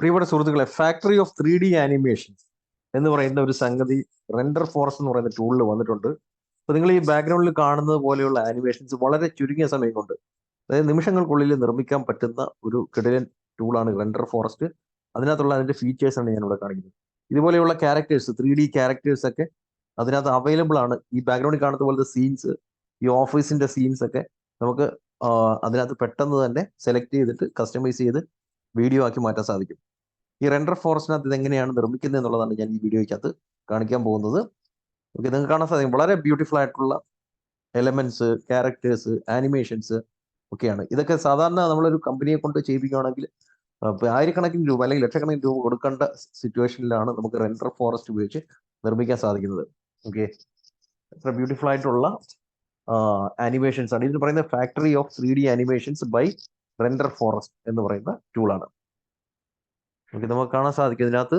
പ്രിയപ്പെട്ട സുഹൃത്തുക്കളെ factory of three D animations എന്ന് പറയുന്ന ഒരു സംഗതി റെൻഡർ ഫോർസ് എന്ന് പറയുന്ന ടൂളിൽ വന്നിട്ടുണ്ട്. അപ്പോൾ നിങ്ങൾ ഈ ബാക്ക്ഗ്രൗണ്ടിൽ കാണുന്നത് പോലെയുള്ള ആനിമേഷൻസ് വളരെ ചുരുങ്ങിയ സമയം കൊണ്ട് അതായത് നിമിഷങ്ങൾക്കുള്ളിൽ നിർമ്മിക്കാൻ പറ്റുന്ന ഒരു കിടിലൻ ടൂളാണ് റെൻഡർ ഫോറസ്റ്റ് അതിനകത്തുള്ള അതിന്റെ ഫീച്ചേഴ്സാണ് ഇവിടെ കാണിക്കുന്നത്. ഇതുപോലെയുള്ള ക്യാരക്ടേഴ്സ് ത്രീ ഡി ക്യാരക്ടേഴ്സ് ഒക്കെ അതിനകത്ത് അവൈലബിൾ ആണ്. ഈ ബാക്ക്ഗ്രൗണ്ടിൽ കാണുന്ന പോലത്തെ സീൻസ് ഈ ഓഫീസിന്റെ സീൻസ് ഒക്കെ നമുക്ക് അതിനകത്ത് പെട്ടെന്ന് തന്നെ സെലക്ട് ചെയ്തിട്ട് കസ്റ്റമൈസ് ചെയ്ത് വീഡിയോ ആക്കി മാറ്റാൻ സാധിക്കും. ഈ റെൻഡർ ഫോറസ്റ്റിനകത്ത് ഇത് എങ്ങനെയാണ് നിർമ്മിക്കുന്നത് എന്നുള്ളതാണ് ഞാൻ ഈ വീഡിയോയ്ക്കകത്ത് കാണിക്കാൻ പോകുന്നത്. ഓക്കെ നിങ്ങൾക്ക് കാണാൻ സാധിക്കും. വളരെ ബ്യൂട്ടിഫുൾ ആയിട്ടുള്ള എലമെന്റ്സ് ക്യാരക്ടേഴ്സ് ആനിമേഷൻസ് ഒക്കെയാണ്. ഇതൊക്കെ സാധാരണ നമ്മളൊരു കമ്പനിയെ കൊണ്ട് ചെയ്യിപ്പിക്കുകയാണെങ്കിൽ ആയിരക്കണക്കിന് രൂപ അല്ലെങ്കിൽ ലക്ഷക്കണക്കിന് രൂപ കൊടുക്കേണ്ട സിറ്റുവേഷനിലാണ് നമുക്ക് റെൻഡർ ഫോറസ്റ്റ് ഉപയോഗിച്ച് നിർമ്മിക്കാൻ സാധിക്കുന്നത്. ഓക്കെ എത്ര ബ്യൂട്ടിഫുൾ ആയിട്ടുള്ള ആനിമേഷൻസ് ആണ്. ഇതിന് പറയുന്ന factory of three D animations by render forest എന്ന് പറയുന്ന ടൂളാണ് ഓക്കെ നമുക്ക് കാണാൻ സാധിക്കും. ഇതിനകത്ത്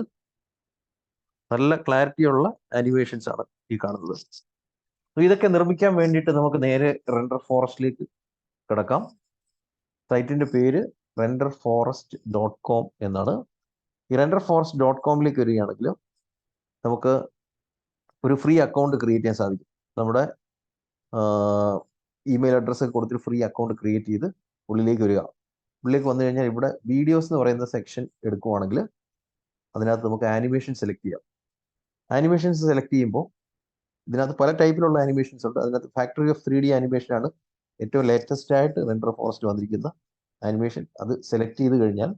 നല്ല ക്ലാരിറ്റി ഉള്ള ആനിമേഷൻസ് ആണ് ഈ കാണുന്നത്. ഇതൊക്കെ നിർമ്മിക്കാൻ വേണ്ടിയിട്ട് നമുക്ക് നേരെ റെൻഡർ ഫോറസ്റ്റിലേക്ക് കിടക്കാം. സൈറ്റിന്റെ പേര് റെൻഡർ ഫോറസ്റ്റ് ഡോട്ട് കോം എന്നാണ്. ഈ റെൻഡർ ഫോറസ്റ്റ് ഡോട്ട് കോമിലേക്ക് വരികയാണെങ്കിൽ നമുക്ക് ഒരു ഫ്രീ അക്കൗണ്ട് ക്രിയേറ്റ് ചെയ്യാൻ സാധിക്കും. നമ്മുടെ ഇമെയിൽ അഡ്രസ്സൊക്കെ കൊടുത്തിട്ട് ഫ്രീ അക്കൗണ്ട് ക്രിയേറ്റ് ചെയ്ത് ഉള്ളിലേക്ക് വരിക. ഉള്ളിലേക്ക് വന്നു കഴിഞ്ഞാൽ ഇവിടെ വീഡിയോസ് എന്ന് പറയുന്ന സെക്ഷൻ എടുക്കുവാണെങ്കിൽ അതിനകത്ത് നമുക്ക് ആനിമേഷൻ സെലക്ട് ചെയ്യാം. ആനിമേഷൻസ് സെലക്ട് ചെയ്യുമ്പോൾ ഇതിനകത്ത് പല ടൈപ്പിലുള്ള ആനിമേഷൻസ് ഉണ്ട്. അതിനകത്ത് factory of three D animation ആണ് ഏറ്റവും ലേറ്റസ്റ്റ് ആയിട്ട് റെൻഡർ ഫോറസ്റ്റ് വന്നിരിക്കുന്ന ആനിമേഷൻ അത് സെലക്ട് ചെയ്ത് കഴിഞ്ഞാൽ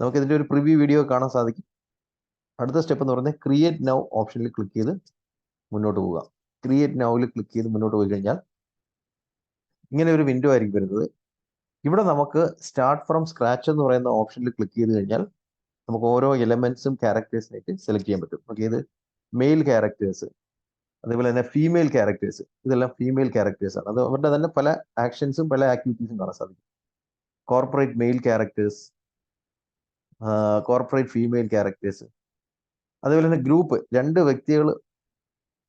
നമുക്ക് ഇതിന്റെ ഒരു പ്രിവ്യൂ വീഡിയോ കാണാൻ സാധിക്കും. അടുത്ത സ്റ്റെപ്പ് എന്ന് പറയുന്നത് ക്രിയേറ്റ് നൗ ഓപ്ഷനിൽ ക്ലിക്ക് ചെയ്ത് മുന്നോട്ട് പോവുക. ക്രിയേറ്റ് നൗവിൽ ക്ലിക്ക് ചെയ്ത് മുന്നോട്ട് പോയി കഴിഞ്ഞാൽ ഇങ്ങനെ ഒരു വിൻഡോ ആയിരിക്കും വരുന്നത്. ഇവിടെ നമുക്ക് സ്റ്റാർട്ട് ഫ്രം സ്ക്രാച്ച് എന്ന് പറയുന്ന ഓപ്ഷനിൽ ക്ലിക്ക് ചെയ്ത് കഴിഞ്ഞാൽ നമുക്ക് ഓരോ എലമെന്റ്സും ക്യാരക്ടേഴ്സിനായിട്ട് സെലക്ട് ചെയ്യാൻ പറ്റും. ഓക്കെ ഇത് മെയിൽ ക്യാരക്ടേഴ്സ് അതേപോലെ തന്നെ ഫീമെയിൽ ക്യാരക്ടേഴ്സ് ഇതെല്ലാം ഫീമെയിൽ ക്യാരക്ടേഴ്സ് ആണ്. അത് അവരുടെ തന്നെ പല ആക്ഷൻസും പല ആക്ടിവിറ്റീസും കാണാൻ സാധിക്കും. Corporate male characters corporate female characters അതേപോലെ തന്നെ ഗ്രൂപ്പ് രണ്ട് വ്യക്തികൾ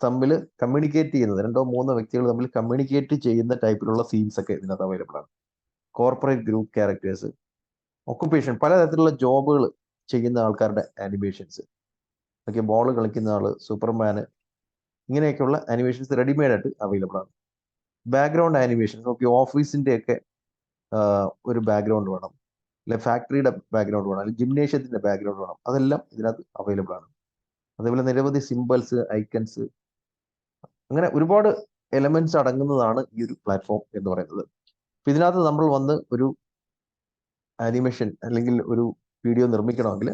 തമ്മിൽ കമ്മ്യൂണിക്കേറ്റ് ചെയ്യുന്നത് രണ്ടോ മൂന്നോ വ്യക്തികൾ തമ്മിൽ കമ്മ്യൂണിക്കേറ്റ് ചെയ്യുന്ന ടൈപ്പിലുള്ള സീൻസ് ഒക്കെ ഇതിനകത്ത് അവൈലബിൾ ആണ്. കോർപ്പറേറ്റ് ഗ്രൂപ്പ് ക്യാരക്ടേഴ്സ് ഒക്കുപേഷൻ പലതരത്തിലുള്ള ജോബുകൾ ചെയ്യുന്ന ആൾക്കാരുടെ ആനിമേഷൻസ് ഓക്കെ ബോൾ കളിക്കുന്ന ആൾ സൂപ്പർമാന് ഇങ്ങനെയൊക്കെയുള്ള ആനിമേഷൻസ് റെഡിമെയ്ഡ് ആയിട്ട് അവൈലബിൾ ആണ്. ബാക്ക്ഗ്രൗണ്ട് ആനിമേഷൻസ് ഓക്കെ ഓഫീസിന്റെ ഒക്കെ ഒരു ബാക്ക്ഗ്രൗണ്ട് വേണം. അല്ലെ ഫാക്ടറിയുടെ ബാക്ക്ഗ്രൗണ്ട് വേണം. അല്ലെങ്കിൽ ജിംനേഷ്യത്തിന്റെ ബാക്ക്ഗ്രൗണ്ട് വേണം. അതെല്ലാം ഇതിനകത്ത് അവൈലബിൾ ആണ്. അതേപോലെ നിരവധി സിമ്പിൾസ് ഐക്കൺസ് അങ്ങനെ ഒരുപാട് എലമെന്റ്സ് അടങ്ങുന്നതാണ് ഈ ഒരു പ്ലാറ്റ്ഫോം എന്ന് പറയുന്നത്. അപ്പൊ ഇതിനകത്ത് നമ്മൾ വന്ന് ഒരു ആനിമേഷൻ അല്ലെങ്കിൽ ഒരു വീഡിയോ നിർമ്മിക്കണമെങ്കിൽ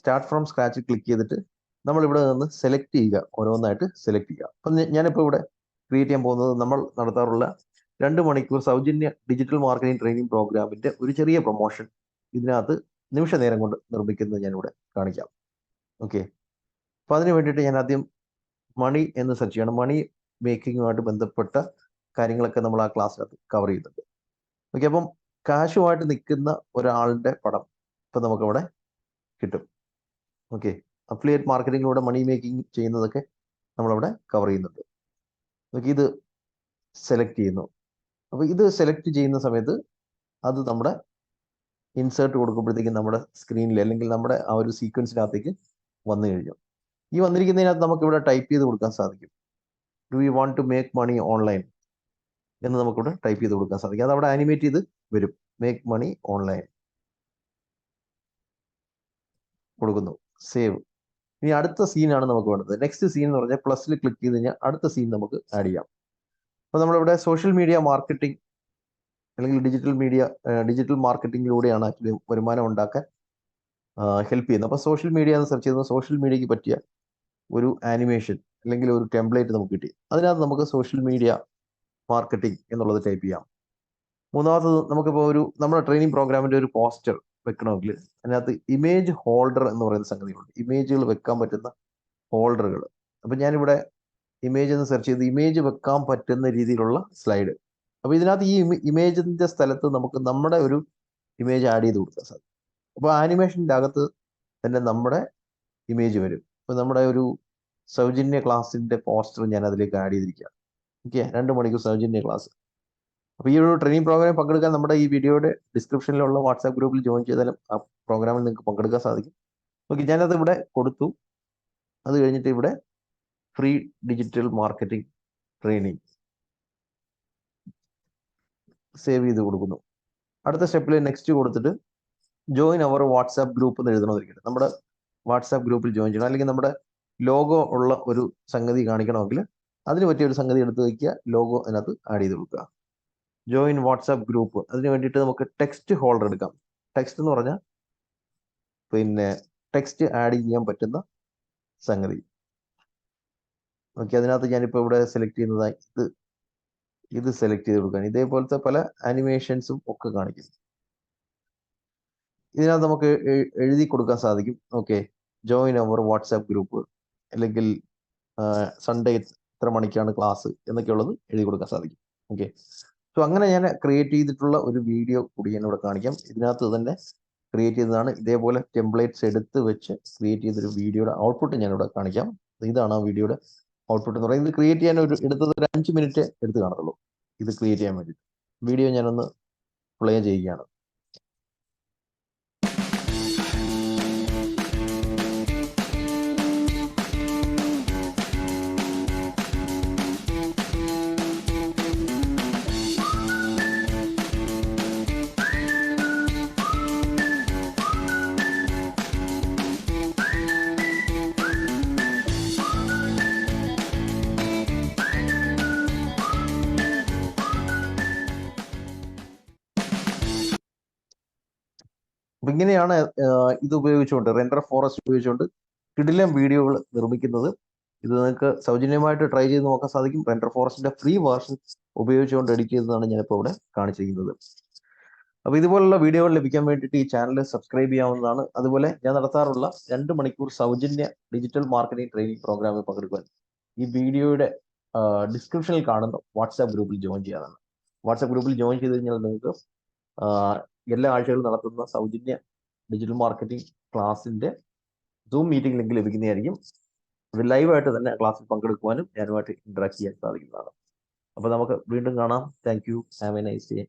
സ്റ്റാർട്ട് ഫ്രം സ്ക്രാച്ച് ക്ലിക്ക് ചെയ്തിട്ട് നമ്മൾ ഇവിടെ നിന്ന് സെലക്ട് ചെയ്യുക. ഓരോന്നായിട്ട് സെലക്ട് ചെയ്യുക. അപ്പം ഞാനിപ്പോൾ ഇവിടെ ക്രിയേറ്റ് ചെയ്യാൻ പോകുന്നത് നമ്മൾ നടത്താറുള്ള രണ്ട് മണിക്കൂർ സൗജന്യ ഡിജിറ്റൽ മാർക്കറ്റിംഗ് ട്രെയിനിങ് പ്രോഗ്രാമിന്റെ ഒരു ചെറിയ പ്രൊമോഷൻ ഇതിനകത്ത് നിമിഷ നേരം കൊണ്ട് നിർമ്മിക്കുന്നത് ഞാനിവിടെ കാണിക്കാം. ഓക്കെ അപ്പൊ അതിന് വേണ്ടിയിട്ട് ഞാൻ ആദ്യം മണി എന്ന് സെർച്ച് ചെയ്യണം. മണി മേക്കിങ്ങുമായിട്ട് ബന്ധപ്പെട്ട കാര്യങ്ങളൊക്കെ നമ്മൾ ആ ക്ലാസ്സിനകത്ത് കവർ ചെയ്യുന്നുണ്ട്. ഓക്കെ അപ്പം കാശുമായിട്ട് നിൽക്കുന്ന ഒരാളുടെ പടം ഇപ്പം നമുക്കവിടെ കിട്ടും. ഓക്കെ അഫിലിയേറ്റ് മാർക്കറ്റിങ്ങിലൂടെ മണി മേക്കിംഗ് ചെയ്യുന്നതൊക്കെ നമ്മളവിടെ കവർ ചെയ്യുന്നുണ്ട്. ഓക്കെ ഇത് സെലക്ട് ചെയ്യുന്നു. അപ്പോൾ ഇത് സെലക്ട് ചെയ്യുന്ന സമയത്ത് അത് നമ്മുടെ ഇൻസേർട്ട് കൊടുക്കുമ്പോഴത്തേക്കും നമ്മുടെ സ്ക്രീനിൽ അല്ലെങ്കിൽ നമ്മുടെ ആ ഒരു സീക്വൻസിനകത്തേക്ക് വന്നു കഴിഞ്ഞു. ഈ വന്നിരിക്കുന്നതിനകത്ത് നമുക്ക് ഇവിടെ ടൈപ്പ് ചെയ്ത് കൊടുക്കാൻ സാധിക്കും. Do you want to make money online എന്ന് നമുക്കിവിടെ ടൈപ്പ് ചെയ്ത് കൊടുക്കാൻ സാധിക്കും. അത് അവിടെ ആനിമേറ്റ് ചെയ്ത് വരും. മേക്ക് മണി ഓൺലൈൻ കൊടുക്കുന്നു. സേവ് ഇനി അടുത്ത സീനാണ് നമുക്ക് വേണ്ടത്. നെക്സ്റ്റ് സീൻ എന്ന് പറഞ്ഞാൽ പ്ലസ്സിൽ ക്ലിക്ക് ചെയ്ത് കഴിഞ്ഞാൽ അടുത്ത സീൻ നമുക്ക് ആഡ് ചെയ്യാം. അപ്പോൾ നമ്മളിവിടെ സോഷ്യൽ മീഡിയ മാർക്കറ്റിംഗ് അല്ലെങ്കിൽ ഡിജിറ്റൽ മീഡിയ ഡിജിറ്റൽ മാർക്കറ്റിംഗിലൂടെയാണ് ആക്ച്വലി വരുമാനം ഉണ്ടാക്കാൻ ഹെൽപ്പ് ചെയ്യുന്നത്. അപ്പോൾ സോഷ്യൽ മീഡിയ എന്ന് സെർച്ച് ചെയ്യുന്നത് സോഷ്യൽ മീഡിയക്ക് പറ്റിയ ഒരു ആനിമേഷൻ അല്ലെങ്കിൽ ഒരു ടെംപ്ലേറ്റ് നമുക്ക് കിട്ടി. അതിനകത്ത് നമുക്ക് സോഷ്യൽ മീഡിയ മാർക്കറ്റിംഗ് എന്നുള്ളത് ടൈപ്പ് ചെയ്യാം. മൂന്നാമത്തത് നമുക്കിപ്പോൾ ഒരു നമ്മുടെ ട്രെയിനിങ് പ്രോഗ്രാമിന്റെ ഒരു പോസ്റ്റർ വെക്കണമെങ്കിൽ അതിനകത്ത് ഇമേജ് ഹോൾഡർ എന്ന് പറയുന്ന സംഗതികളുണ്ട്. ഇമേജുകൾ വെക്കാൻ പറ്റുന്ന ഹോൾഡറുകൾ അപ്പം ഞാനിവിടെ ഇമേജ് എന്ന് സെർച്ച് ചെയ്ത് ഇമേജ് വെക്കാൻ പറ്റുന്ന രീതിയിലുള്ള സ്ലൈഡ് അപ്പോൾ ഇതിനകത്ത് ഈ ഇമേജിന്റെ സ്ഥലത്ത് നമുക്ക് നമ്മുടെ ഒരു ഇമേജ് ആഡ് ചെയ്ത് കൊടുക്കാൻ സാധിക്കും അപ്പോൾ ആനിമേഷന്റെ അകത്ത് തന്നെ നമ്മുടെ ഇമേജ് വരും. അപ്പോൾ നമ്മുടെ ഒരു സൗജന്യ ക്ലാസിന്റെ പോസ്റ്റർ ഞാൻ അതിലേക്ക് ആഡ് ചെയ്തിരിക്കുക ഓക്കെ രണ്ട് മണിക്കൂർ സൗജന്യ ക്ലാസ്. അപ്പോൾ ഈ ഒരു ട്രെയിനിങ് പ്രോഗ്രാം പങ്കെടുക്കാൻ നമ്മുടെ ഈ വീഡിയോയുടെ ഡിസ്ക്രിപ്ഷനിലുള്ള വാട്സാപ്പ് ഗ്രൂപ്പിൽ ജോയിൻ ചെയ്താലും ആ പ്രോഗ്രാമിൽ നിങ്ങൾക്ക് പങ്കെടുക്കാൻ സാധിക്കും. ഓക്കെ ഞാനത് ഇവിടെ കൊടുത്തു. അത് കഴിഞ്ഞിട്ട് ഇവിടെ free digital marketing training save ചെയ്ത് കൊടുക്കുന്നു. അടുത്ത സ്റ്റെപ്പിൽ നെക്സ്റ്റ് കൊടുത്തിട്ട് ജോയിൻ അവർ വാട്സാപ്പ് ഗ്രൂപ്പ് എന്ന് എഴുതണമെന്നിരിക്കട്ടെ നമ്മുടെ വാട്സാപ്പ് ഗ്രൂപ്പിൽ ജോയിൻ ചെയ്യണം. അല്ലെങ്കിൽ നമ്മുടെ ലോഗോ ഉള്ള ഒരു സംഗതി കാണിക്കണമെങ്കിൽ അതിന് പറ്റിയ ഒരു സംഗതി എടുത്ത് വയ്ക്കുക ലോഗോ അതിനകത്ത് ആഡ് ചെയ്ത് കൊടുക്കുക. ജോയിൻ വാട്സാപ്പ് ഗ്രൂപ്പ് അതിന് വേണ്ടിയിട്ട് നമുക്ക് ടെക്സ്റ്റ് ഹോൾഡർ എടുക്കാം. ടെക്സ്റ്റ് എന്ന് പറഞ്ഞാൽ പിന്നെ ടെക്സ്റ്റ് ആഡ് ചെയ്യാൻ പറ്റുന്ന സംഗതി. ഓക്കെ അതിനകത്ത് ഞാനിപ്പോൾ ഇവിടെ സെലക്ട് ചെയ്യുന്നതായി ഇത്. ഇത് സെലക്ട് ചെയ്ത് കൊടുക്കാൻ ഇതേപോലത്തെ പല അനിമേഷൻസും ഒക്കെ കാണിക്കുന്നു. ഇതിനകത്ത് നമുക്ക് എഴുതി കൊടുക്കാൻ സാധിക്കും. ഓക്കെ ജോയിൻ അവർ വാട്സാപ്പ് ഗ്രൂപ്പ് അല്ലെങ്കിൽ സൺഡേ ഇത്ര മണിക്കാണ് ക്ലാസ് എന്നൊക്കെയുള്ളത് എഴുതി കൊടുക്കാൻ സാധിക്കും. ഓക്കെ സോ അങ്ങനെ ഞാൻ ക്രിയേറ്റ് ചെയ്തിട്ടുള്ള ഒരു വീഡിയോ കൂടി ഞാൻ ഇവിടെ കാണിക്കാം. ഇതിനകത്ത് തന്നെ ക്രിയേറ്റ് ചെയ്തതാണ്. ഇതേപോലെ ടെംപ്ലേറ്റ്സ് എടുത്ത് വെച്ച് ക്രിയേറ്റ് ചെയ്തൊരു വീഡിയോയുടെ ഔട്ട്പുട്ട് ഞാൻ ഇവിടെ കാണിക്കാം. ഇതാണ് ആ വീഡിയോയുടെ ഔട്ട്പുട്ട് എന്ന് പറയുന്നത്. ഇത് ക്രിയേറ്റ് ചെയ്യാൻ ഒരു എടുത്തത് ഒരു അഞ്ച് മിനിറ്റ് എടുത്ത് കാണത്തുള്ളൂ. ഇത് ക്രിയേറ്റ് ചെയ്യാൻ വേണ്ടി വീഡിയോ ഞാനൊന്ന് പ്ലേ ചെയ്യുകയാണ്. ഇങ്ങനെയാണ് ഇത് ഉപയോഗിച്ചുകൊണ്ട് റെൻഡർ ഫോറസ്റ്റ് ഉപയോഗിച്ചുകൊണ്ട് കിടിലം വീഡിയോകൾ നിർമ്മിക്കുന്നത്. ഇത് നിങ്ങൾക്ക് സൗജന്യമായിട്ട് ട്രൈ ചെയ്ത് നോക്കാൻ സാധിക്കും. റെൻഡർ ഫോറസ്റ്റിന്റെ ഫ്രീ വേർഷൻ ഉപയോഗിച്ചുകൊണ്ട് എഡിറ്റ് ചെയ്തതാണ് ഞാനിപ്പോൾ ഇവിടെ കാണിച്ചിരിക്കുന്നത്. അപ്പോൾ ഇതുപോലുള്ള വീഡിയോകൾ ലഭിക്കാൻ വേണ്ടിയിട്ട് ഈ ചാനൽ സബ്സ്ക്രൈബ് ചെയ്യാവുന്നതാണ്. അതുപോലെ ഞാൻ നടത്താറുള്ള രണ്ട് മണിക്കൂർ സൗജന്യ ഡിജിറ്റൽ മാർക്കറ്റിംഗ് ട്രെയിനിങ് പ്രോഗ്രാമിൽ പങ്കെടുക്കുവാൻ ഈ വീഡിയോയുടെ ഡിസ്ക്രിപ്ഷനിൽ കാണുന്ന വാട്സാപ്പ് ഗ്രൂപ്പിൽ ജോയിൻ ചെയ്യാനാണ് വാട്സാപ്പ് ഗ്രൂപ്പിൽ ജോയിൻ ചെയ്ത് കഴിഞ്ഞാൽ നിങ്ങൾക്ക് എല്ലാ ആഴ്ചകളും നടത്തുന്ന സൗജന്യ ഡിജിറ്റൽ മാർക്കറ്റിംഗ് ക്ലാസിന്റെ സൂം മീറ്റിംഗ് ലിങ്ക് ലഭിക്കുന്നതായിരിക്കും. അത് ലൈവായിട്ട് തന്നെ ക്ലാസ്സിൽ പങ്കെടുക്കുവാനും ഞാനുമായിട്ട് ഇന്ററാക്ട് ചെയ്യാൻ സാധിക്കുന്നതാണ്. അപ്പോൾ നമുക്ക് വീണ്ടും കാണാം. Thank you have a nice day